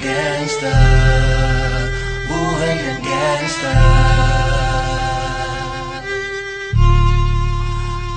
gangsta Buhay ng gangsta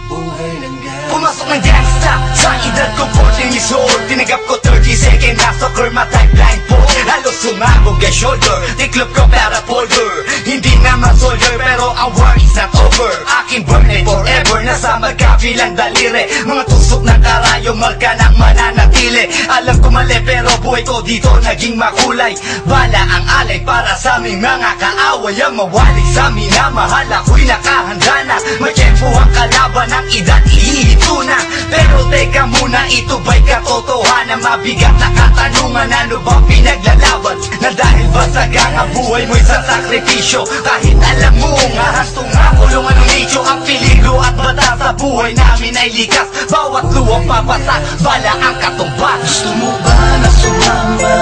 Buhay ng gangsta Pumasok ng gangsta Sa edad ko 14 years old. Tinagap ko 30 second na soccer matay blindfold Halos sumabog ang shoulder Tiklop ko para folder Hindi naman soldier pero ang war is not over. Aking burning forever Nasa magkabilang daliri. Mga tusok ng karayo Marka ng mananatili. Alam ko mali pero buhay ko dito naging makulay. Bala ang alay para sa aming mga kaaway. Ang mawali sa amin na mahal ako'y nakahanda na. May tempo ang kalaban ng edad iihito na. Pero teka muna ito ba'y katotohanan Mabigat na katanungan? Ano ba pinaglalaban? Na dahil basagang ang buhay mo'y sa sakripisyo? Kahit alam mo nga hasto nga kulungan ng nicho Ang peligro at bata sa buhay namin ay likas Bawat luwang papasa bala ang katumbas. Gusto mo ba na sumama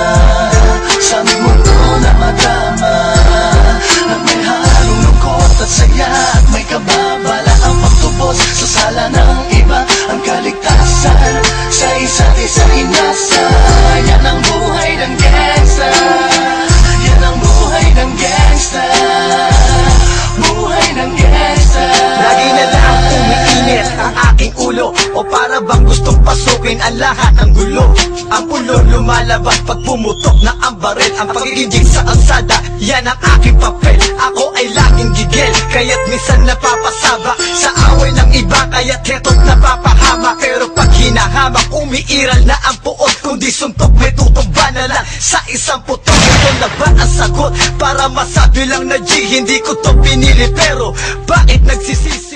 Sa mundo na madama Na may halong lungkot at saya At may kababala ang pagtubos. Sa sala ng iba Ang kaligtasan Sa isa't isa inasa. Yan ang buhay ng O para bang gustong pasukin ang lahat ng gulo? Ang ulo lumalabas pag pumutok na ang baril. Ang pagiging sa kalsada, yan ang aking papel. Ako ay laging gigil, kaya't minsan napapasaba. Sa away ng iba, kaya't heto't napapahama. Pero pag hinahamak, umiiral na ang puot. Kundi suntok, may tutumba na lang sa isang putok. Ito na ba ang sagot? Para masabi lang na G, hindi ko to pinili. Pero bakit nagsisisi?